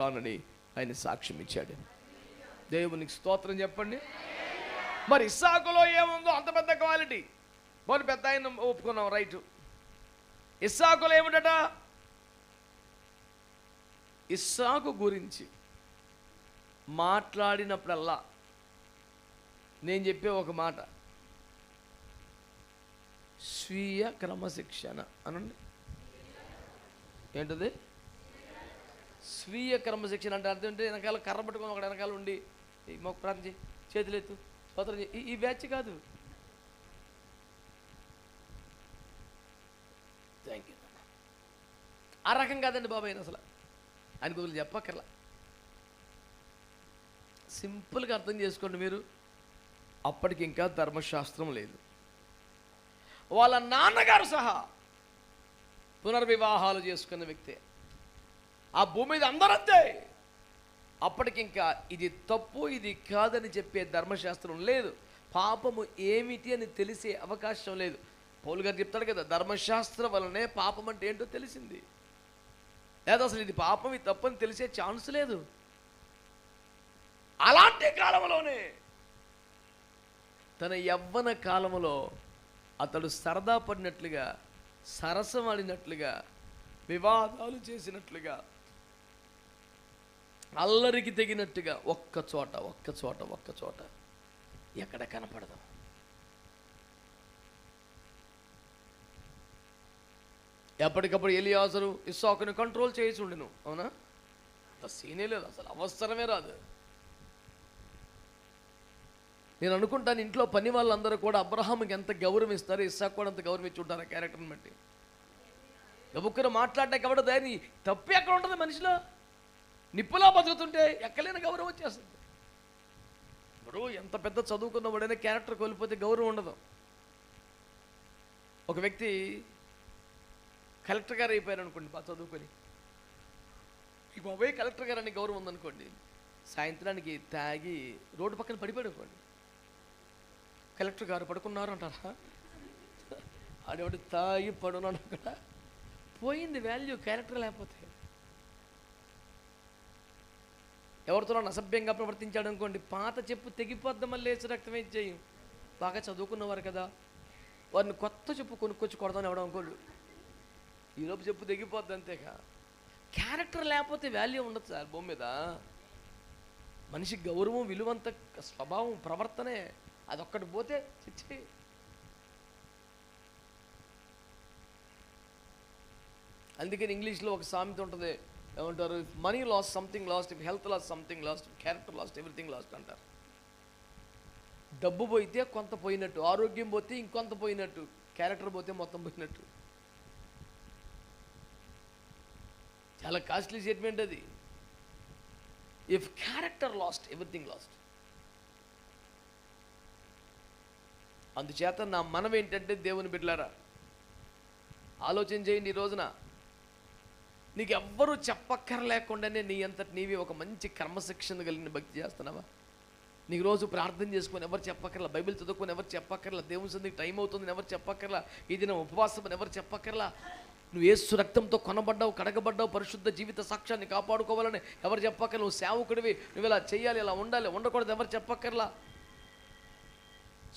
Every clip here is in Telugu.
కానని ఆయన సాక్ష్యం ఇచ్చాడు. దేవునికి స్తోత్రం చెప్పండి. మరి ఇస్సాకులో ఏముందో అంత పెద్ద క్వాలిటీ. మరి పెద్ద ఆయన ఒప్పుకున్నాం రైట్. ఇస్సాకులో ఏమిటట ఇస్సాకు గురించి మాట్లాడినప్పుడల్లా నేను చెప్పే ఒక మాట. స్వీయ క్రమశిక్షణ అనండి. ఏంటది? స్వీయ క్రమశిక్షణ అంటే అర్థం ఏంటంటే వెనకాల కర్ర పట్టుకొని ఒకటి వెనకాల ఉండి ఈ మొక్క ప్రాంతం చేయి చేతులెత్తు స్తోత్రం చేయి ఈ- బ్యాచ్ కాదు. థ్యాంక్ యూ ఆ రకం కాదండి బాబాయ్ అసలు. ఆయన గురించి చెప్పక్కర్లా. సింపుల్గా అర్థం చేసుకోండి మీరు. అప్పటికి ఇంకా ధర్మశాస్త్రం లేదు. వాళ్ళ నాన్నగారు సహా పునర్వివాహాలు చేసుకున్న వ్యక్తే. ఆ భూమి మీద అందరంతే. అప్పటికింకా ఇది తప్పు ఇది కాదని చెప్పే ధర్మశాస్త్రం లేదు. పాపము ఏమిటి అని తెలిసే అవకాశం లేదు. పౌలు గారు చెప్తాడు కదా ధర్మశాస్త్రం వలనే పాపం అంటే ఏంటో తెలిసింది. లేదా అసలు ఇది పాపం ఇది తప్పు అని తెలిసే ఛాన్స్ లేదు. అలాంటి కాలంలోనే తన యవ్వన కాలంలో అతడు సరదా పడినట్లుగా సరసమాడినట్లుగా వివాదాలు చేసినట్లుగా అల్లరికి తెగినట్టుగా ఒక్క చోట ఒక్క చోట ఒక్క చోట ఎక్కడ కనపడదు. ఎప్పటికప్పుడు ఎలియాసరు ఇస్సాకుని కంట్రోల్ చేసి ఉండను అవునా? అంత సీనే లేదు అసలు అవసరమే రాదు. నేను అనుకుంటాను ఇంట్లో పని వాళ్ళందరూ కూడా అబ్రహాంకి ఎంత గౌరవం ఇస్తారు ఇస్సాకు కూడా అంత గౌరవం ఇచ్చి ఉంటారు ఆ క్యారెక్టర్ని బట్టి. గబుక్కరు మాట్లాడడానికి ఎవడో దాని తప్పి ఎక్కడ ఉంటుంది మనిషిలో. నిప్పులా బతుకుతుంటే ఎక్కలేని గౌరవం వచ్చేస్తుంది. ఇప్పుడు ఎంత పెద్ద చదువుకున్న వాడైనా క్యారెక్టర్ కోల్పోతే గౌరవం ఉండదు. ఒక వ్యక్తి కలెక్టర్ గారు అయిపోయారు అనుకోండి బాగా చదువుకొని. ఈ బాబాయ్ కలెక్టర్ గారు అని గౌరవం ఉందనుకోండి సాయంత్రానికి తాగి రోడ్డు పక్కన పడిపోయాడు అనుకోండి. కలెక్టర్ గారు పడుకున్నారు అంటారా? ఆడేవాడు తాగి పడున్నాడు అక్కడ పోయింది వాల్యూ క్యారెక్టర్ లేకపోతే. ఎవరితోనో అసభ్యంగా ప్రవర్తించాడు అనుకోండి పాత చెప్పు తెగిపోద్ద మళ్ళీ వేసి రక్తం చేయి? బాగా చదువుకున్నవారు కదా వారిని కొత్త చెప్పు కొనుక్కొచ్చి కొడదాం ఎవడం అనుకోడు. ఈలోపు చెప్పు తెగిపోద్ది అంతేగా. క్యారెక్టర్ లేకపోతే వాల్యూ ఉండదు సార్ భూమి మీద. మనిషి గౌరవం విలువంత స్వభావం ప్రవర్తనే అదొక్కటి పోతే చిచ్చి. అందుకని ఇంగ్లీష్లో ఒక సామెత ఉంటుంది ఏమంటారు? Money loss something lost if health loss something lost character lost everything lost అంటారు. డబ్బు పోయితే కొంత పోయినట్టు ఆరోగ్యం పోతే ఇంకొంత పోయినట్టు క్యారెక్టర్ పోతే మొత్తం పోయినట్టు. చాలా కాస్ట్లీ స్టేట్మెంట్ అది. If character lost everything lost అందుచేత నా మనం ఏంటంటే దేవుని బిడ్డలారా ఆలోచన చేయండి ఈ రోజున. నీకు ఎవ్వరూ చెప్పక్కర్లేకుండానే నీ అంతటి నీవి ఒక మంచి క్రమశిక్షణ కలిగిన భక్తి చేస్తున్నావా? నీకు రోజు ప్రార్థన చేసుకొని ఎవరు చెప్పక్కర్లా? బైబిల్ చదువుకొని ఎవరు చెప్పక్కర్లా? దేవుని సందికి టైం అవుతుంది ఎవరు చెప్పక్కర్లా? ఈ దినం ఉపవాసం అని ఎవరు చెప్పక్కర్లా? నువ్వు ఏసు రక్తంతో కొనబడ్డావు కడగబడ్డావు పరిశుద్ధ జీవిత సాక్ష్యాన్ని కాపాడుకోవాలని ఎవరు చెప్పక్కర్లా? నువ్వు సేవకుడివి నువ్వు ఇలా చేయాలి ఇలా ఉండాలి ఉండకూడదు ఎవరు చెప్పక్కర్లా?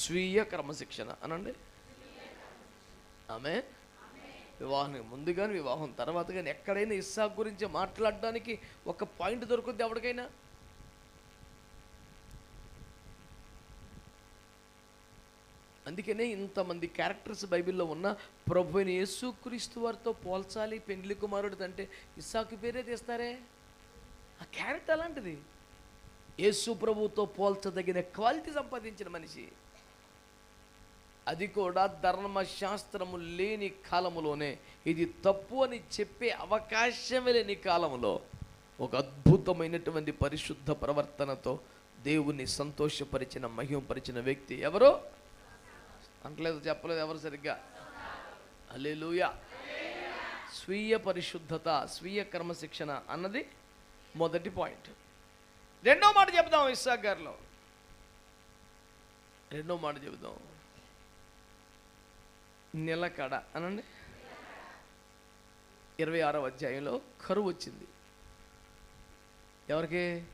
స్వీయ క్రమశిక్షణ అనండి. ఆమె వివాహం ముందు కానీ వివాహం తర్వాత కానీ ఎక్కడైనా ఇస్సాక్ గురించి మాట్లాడడానికి ఒక పాయింట్ దొరుకుద్ది ఎవరికైనా? అందుకనే ఇంతమంది క్యారెక్టర్స్ బైబిల్లో ఉన్న ప్రభు అయిన యేసుక్రీస్తు వారితో పోల్చాలి పెండ్లి కుమారుడు అంటే ఇస్సాకు పేరే తీస్తారే? ఆ క్యారెక్టర్ అలాంటిది. యేసు ప్రభుతో పోల్చదగిన క్వాలిటీ సంపాదించిన మనిషి. అది కూడా ధర్మశాస్త్రము లేని కాలములోనే. ఇది తప్పు అని చెప్పే అవకాశమే లేని కాలంలో ఒక అద్భుతమైనటువంటి పరిశుద్ధ ప్రవర్తనతో దేవుని సంతోషపరిచిన మహిమపరిచిన వ్యక్తి ఎవరు? అంటలేదు చెప్పలేదు ఎవరు సరిగ్గా? అల్లెలుయా స్వీయ పరిశుద్ధత స్వీయ క్రమశిక్షణ అన్నది మొదటి పాయింట్. రెండో మాట చెప్దాం ఇస్సాక్ గారిలో. రెండో మాట చెబుదాం. నిలకడ అనండి. ఇరవై ఆరో అధ్యాయంలో కరువు వచ్చింది. ఎవరికి?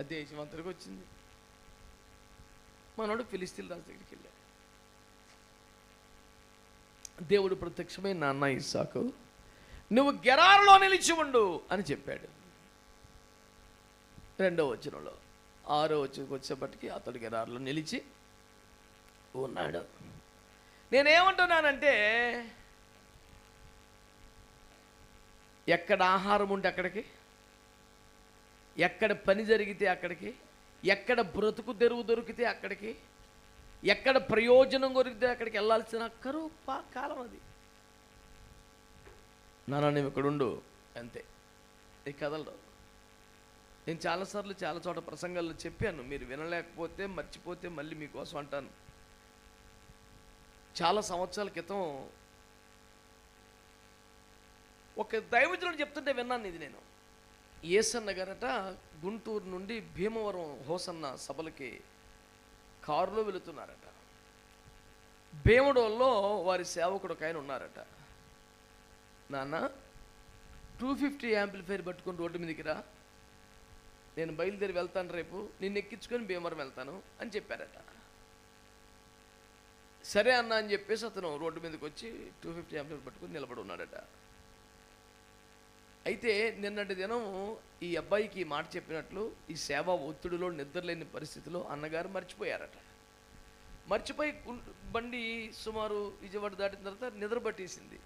ఆ దేశం వచ్చింది. మనోడు ఫిలిస్తీన్ రాజు దగ్గరికి వెళ్ళాడు. దేవుడు ప్రత్యక్షమై నాన్న ఇస్సాకు నువ్వు గెరారులో నిలిచి ఉండు అని చెప్పాడు. రెండో వచనంలో ఆరో వచ్చి వచ్చేప్పటికి అతడు గెరారులో నిలిచి ఉన్నాడు. నేనేమంటున్నానంటే ఎక్కడ ఆహారం ఉంటే అక్కడికి ఎక్కడ పని జరిగితే అక్కడికి ఎక్కడ బ్రతుకు తెరువు దొరికితే అక్కడికి ఎక్కడ ప్రయోజనం దొరికితే అక్కడికి వెళ్ళాల్సిన కరువు పా కాలం అది. నాన్న నువ్వు ఇక్కడ ఉండు. అంతే. ఈ కథలు నేను చాలాసార్లు చాలా చోట ప్రసంగాల్లో చెప్పాను. మీరు వినలేకపోతే మర్చిపోతే మళ్ళీ మీకోసం అంటాను. చాలా సంవత్సరాల క్రితం ఒక దైవజనుడు చెప్తుంటే విన్నాను ఇది నేను. ఏసన్న గారట గుంటూరు నుండి భీమవరం హోసన్న సభలకి కారులో వెళుతున్నారట. భీమడోల్లో వారి సేవకుడు ఒక ఆయన ఉన్నారట. నాన్న టూ ఫిఫ్టీ యాంప్లిఫైర్ పట్టుకొని రోడ్డు మీదకి రా. నేను బయలుదేరి వెళ్తాను రేపు నిన్ను ఎక్కించుకొని భీమవరం వెళ్తాను అని చెప్పారట. సరే అన్న అని చెప్పేసి అతను రోడ్డు మీదకి వచ్చి టూ ఫిఫ్టీ యాంప్లిఫైర్ పట్టుకొని నిలబడి ఉన్నాడట. అయితే నిన్నటి దినం ఈ అబ్బాయికి మాట చెప్పినట్లు ఈ సేవ ఒత్తిడిలో నిద్రలేని పరిస్థితిలో అన్నగారు మర్చిపోయారట. మర్చిపోయి బండి సుమారు విజయవాడ దాటిన తర్వాత నిద్ర పట్టేసింది.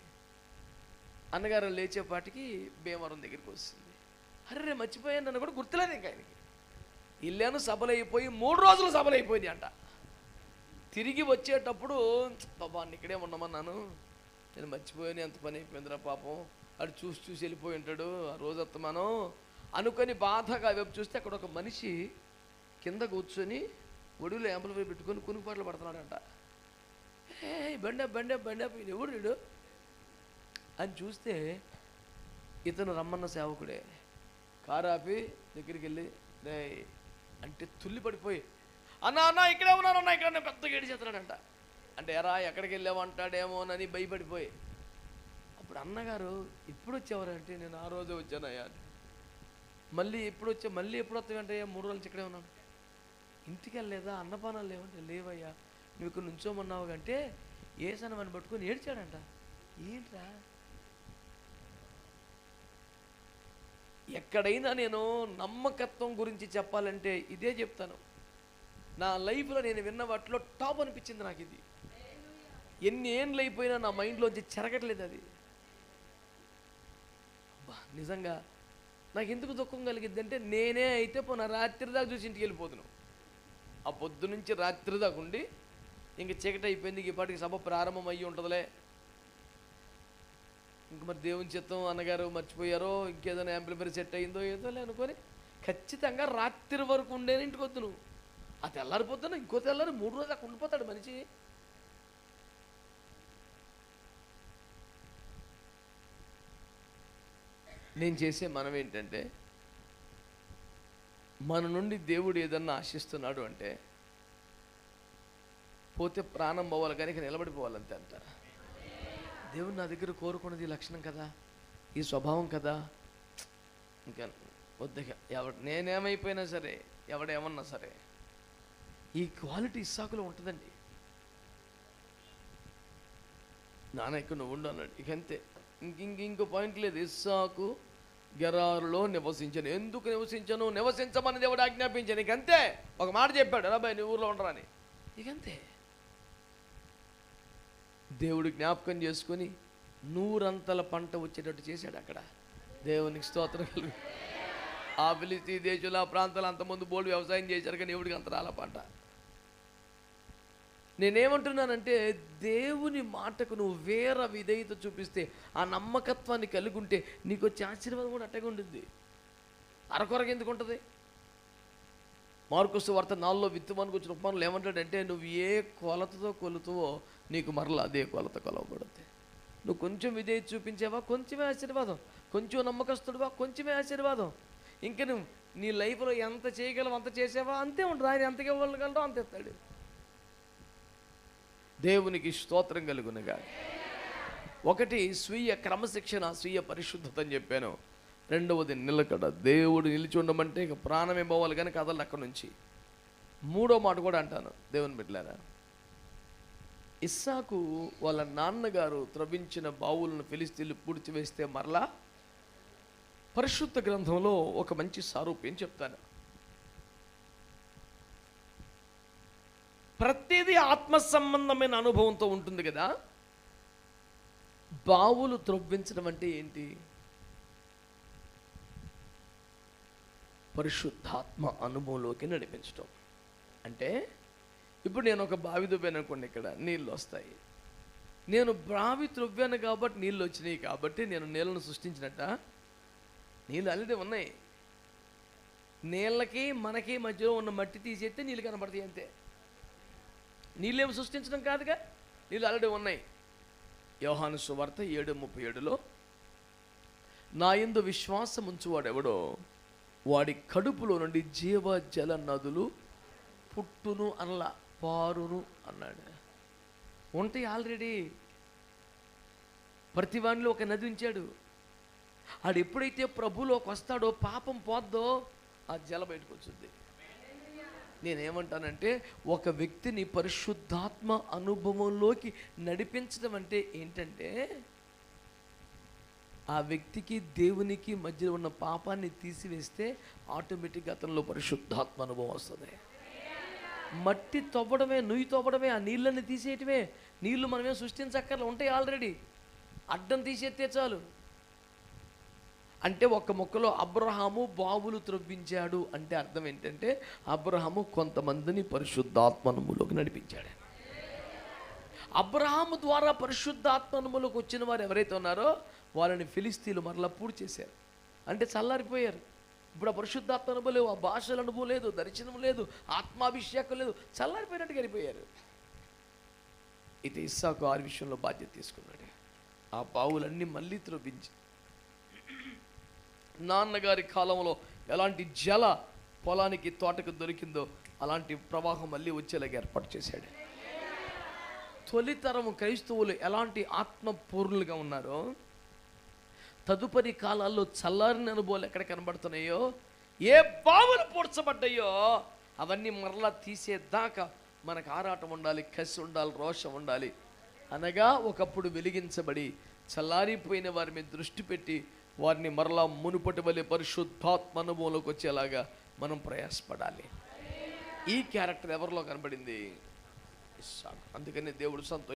అన్నగారు లేచేపాటికి భీమవరం దగ్గరికి వస్తుంది. అర్రే మర్చిపోయాను నన్ను కూడా గుర్తులేదు ఇంకా ఆయనకి. ఇల్లాను సభలైపోయి మూడు రోజులు సభలైపోయింది అంట. తిరిగి వచ్చేటప్పుడు బాబా ఇక్కడే ఉండమన్నాను. నేను మర్చిపోయాను ఎంత పని అయిపోయిందిరా పాపం. అడు చూసి చూసి వెళ్ళిపోయి ఉంటాడు ఆ రోజు మనం అనుకొని బాధగా వైపు చూస్తే అక్కడ ఒక మనిషి కింద కూర్చొని ఒడిలో యాంపులపై పెట్టుకొని కునుకుపాట్లు పడుతున్నాడంట. ఏ బండే బండే బండే పోయింది ఎవడు వీడు? అని చూస్తే ఇతను రమ్మన్న సేవకుడే. కారు ఆపి దగ్గరికి వెళ్ళి రే అంటే తుల్లి పడిపోయి అన్న అన్న ఇక్కడే ఉన్నాను అన్న ఇక్కడ పెద్ద గేడి చేస్తున్నాడంట. అంటే ఎరా ఎక్కడికి వెళ్ళామంటాడేమోనని భయపడిపోయి. అప్పుడు అన్నగారు ఇప్పుడు వచ్చేవారంటే నేను ఆ రోజే వచ్చానయ్యా మళ్ళీ ఎప్పుడు వచ్చా మళ్ళీ ఎప్పుడు వస్తావంటే మూడు రోజులు నుంచి ఇక్కడే ఉన్నాను. ఇంటికి వెళ్ళలేదా అన్నపానాలు లేవంటే లేవయ్యా. నువ్వు ఇక్కడ నుంచోమన్నావు అంటే ఏసనమని పట్టుకొని ఏడ్చాడంట. ఏంట్రా? ఎక్కడైనా నేను నమ్మకత్వం గురించి చెప్పాలంటే ఇదే చెప్తాను. నా లైఫ్లో నేను విన్న వాటిలో టాప్ అనిపించింది నాకు ఇది ఎన్ని ఏండ్లు అయిపోయినా నా మైండ్లోంచి చెరగట్లేదు అది. అబ్బా, నిజంగా నాకు ఎందుకు దుఃఖం కలిగిద్ది అంటే నేనే అయితే పోనా రాత్రి దాకా చూసి ఇంటికి వెళ్ళిపోతున్నాను ఆ పొద్దు నుంచి రాత్రి దాకా ఉండి ఇంక చీకటి అయిపోయింది ఇప్పటికి సభ ప్రారంభం అయ్యి ఉంటుందిలే. ఇంక మరి దేవుని చిత్తం అన్నగారు మర్చిపోయారో ఇంకేదైనా యాంప్లిఫైర్ సెట్ అయిందో ఏదో లే అనుకొని ఖచ్చితంగా రాత్రి వరకు ఉండేని ఇంటికి వద్దు నువ్వు ఆ తెల్లారిపోతున్నా ఇంకో తెల్లారి మూడు రోజులు అక్కడ ఉండిపోతాడు మనిషి. నేను చేసే మనం ఏంటంటే మన నుండి దేవుడు ఏదన్నా ఆశిస్తున్నాడు అంటే పోతే ప్రాణం పోవాలి కానీ ఇక నిలబడిపోవాలంతే అంట. దేవుడు నా దగ్గర కోరుకున్నది ఈ లక్షణం కదా ఈ స్వభావం కదా. ఇంకా వద్దగా ఎవడు నేనేమైపోయినా సరే ఎవడేమన్నా సరే ఈ క్వాలిటీ ఇస్సాకులో ఉంటుందండి. నాన్న ఇక్కడ నువ్వు ఉండన్నాడు ఇక అంతే. ఇంక ఇంకో పాయింట్ లేదు. ఇస్సాకు గెరారులో నివసించను. ఎందుకు నివసించను? నివసించమని దేవుడు ఆజ్ఞాపించాను. ఇక అంతే. ఒక మాట చెప్పాడు. రాబాయ్ నీ ఊర్లో ఉండరాని ఇకంతే ఇక అంతే. దేవుడు జ్ఞాపకం చేసుకొని నూరంతల పంట వచ్చేటట్టు చేశాడు అక్కడ. దేవునికి స్తోత్రం. కలుగు ఆ ఫిలిస్తీ దేశంలో ఆ ప్రాంతాలు అంతమంది బోల్డ్ వ్యవసాయం చేశారు కానీ ఎవడికి అంత రాల పంట? నేనేమంటున్నానంటే దేవుని మాటకు నువ్వు వేర విధేయత చూపిస్తే ఆ నమ్మకత్వాన్ని కలిగి ఉంటే నీకు వచ్చే ఆశీర్వాదం కూడా అట్టగా ఉంటుంది అరకొరకు ఎందుకు ఉంటుంది? మార్కుస్తు వార్త నాలుగులో విత్తుమానికి వచ్చిన ఉపమానులు ఏమంటాడంటే నువ్వు ఏ కొలతతో కొలుతువో నీకు మరలా అదే కొలత కొలవబడుతుంది నువ్వు కొంచెం విధేయత చూపించావా? కొంచెమే ఆశీర్వాదం. కొంచెం నమ్మకస్తుడువా? కొంచెమే ఆశీర్వాదం. ఇంకా నువ్వు నీ లైఫ్లో ఎంత చేయగలవు అంత చేసావా? అంతే ఉంటుంది ఆయన ఎంత ఇవ్వగలడో అంత ఇస్తాడు. దేవునికి స్తోత్రం కలుగునుగా. ఒకటి స్వీయ క్రమశిక్షణ స్వీయ పరిశుద్ధత అని చెప్పాను. రెండవది నిలకడ. దేవుడు నిలిచి ఉండమంటే ఇక ప్రాణం పోవాలి కానీ కథలు అక్కడి నుంచి. మూడో మాట కూడా అంటాను దేవుని బిడ్డలారా. ఇస్సాకు వాళ్ళ నాన్నగారు త్రవించిన బావులను ఫిలిస్తీన్లు పూడ్చివేస్తే మరలా పరిశుద్ధ గ్రంథంలో ఒక మంచి సారూప్యం చెప్తాను. ప్రతిదీ ఆత్మ సంబంధమైన అనుభవంతో ఉంటుంది కదా? బావులు త్రవ్వించడం అంటే ఏంటి? పరిశుద్ధాత్మ అనుభవంలోకి నడిపించడం అంటే ఇప్పుడు నేను ఒక బావి దువ్వాను అనుకోండి ఇక్కడ నీళ్ళు వస్తాయి. నేను బావి త్రవ్వాను కాబట్టి నీళ్ళు వచ్చినాయి కాబట్టి నేను నీళ్ళను సృష్టించినట్ట? నీళ్ళు ఆల్రెడీ ఉన్నాయి. నీళ్ళకి మనకి మధ్యలో ఉన్న మట్టి తీసేస్తే నీళ్ళు కనబడతాయి అంతే. నీళ్ళేమి సృష్టించడం కాదుగా? నీళ్ళు ఆల్రెడీ ఉన్నాయి. యోహాను సువార్త ఏడు ముప్పై ఏడులో నా ఎందు విశ్వాసం ఉంచువాడెవడో? వాడి కడుపులో నుండి జీవ జల నదులు పుట్టును అనలా పారును అన్నాడు. ఉంటాయి ఆల్రెడీ. ప్రతివాణిలో ఒక నది ఉంచాడు. ఆడు ఎప్పుడైతే ప్రభులోకి వస్తాడో పాపం పోద్దో ఆ జల బయటకు వచ్చింది నేనేమంటానంటే ఒక వ్యక్తిని పరిశుద్ధాత్మ అనుభవంలోకి నడిపించడం అంటే ఏంటంటే ఆ వ్యక్తికి దేవునికి మధ్యలో ఉన్న పాపాన్ని తీసివేస్తే ఆటోమేటిక్గా అతనిలో పరిశుద్ధాత్మ అనుభవం వస్తుంది. మట్టి తవ్వడమే నుయ్యి తవ్వడమే ఆ నీళ్ళని తీసేయటమే. నీళ్ళు మనమేం సృష్టించక్కర్లు ఉంటాయి ఆల్రెడీ అడ్డం తీసేస్తే చాలు. అంటే ఒక మొక్కలో అబ్రహాము బావులు త్రవ్వించాడు అంటే అర్థం ఏంటంటే అబ్రహాము కొంతమందిని పరిశుద్ధాత్మనములోకి నడిపించాడు. అబ్రహాము ద్వారా పరిశుద్ధాత్మనములకు వచ్చిన వారు ఎవరైతే ఉన్నారో వాళ్ళని ఫిలిస్తీన్లు మరలా పూడి చేశారు. అంటే చల్లారిపోయారు. ఇప్పుడు ఆ పరిశుద్ధాత్మ అనుభవం లేవు ఆ భాషల అనుభవం లేదు దర్శనం లేదు ఆత్మాభిషేకం లేదు చల్లారిపోయినట్టుగా వెళ్ళిపోయారు. ఇది ఇస్సాకు ఆరు విషయంలో బాధ్యత తీసుకున్నాడు. ఆ బావులన్నీ మళ్ళీ త్రొప్పించి నాన్నగారి కాలంలో ఎలాంటి జల పొలానికి తోటకు దొరికిందో అలాంటి ప్రవాహం మళ్ళీ వచ్చేలాగా ఏర్పాటు చేశాడు. తొలితరం క్రైస్తవులు ఎలాంటి ఆత్మపూర్ణులుగా ఉన్నారో తదుపరి కాలాల్లో చల్లారిన అనుభవాలు ఎక్కడ కనబడుతున్నాయో ఏ బావులు పూడ్చబడ్డాయో అవన్నీ మరలా తీసేదాకా మనకు ఆరాటం ఉండాలి కసి ఉండాలి రోషం ఉండాలి. అనగా ఒకప్పుడు వెలిగించబడి చల్లారిపోయిన వారి మీద దృష్టి పెట్టి వారిని మరలా మునుపటి వలె పరిశుద్ధాత్మ అనుభవంలోకి వచ్చేలాగా మనం ప్రయాసపడాలి. ఈ క్యారెక్టర్ ఎవరిలో కనబడింది? అందుకనే అందుకని దేవుడు సంతో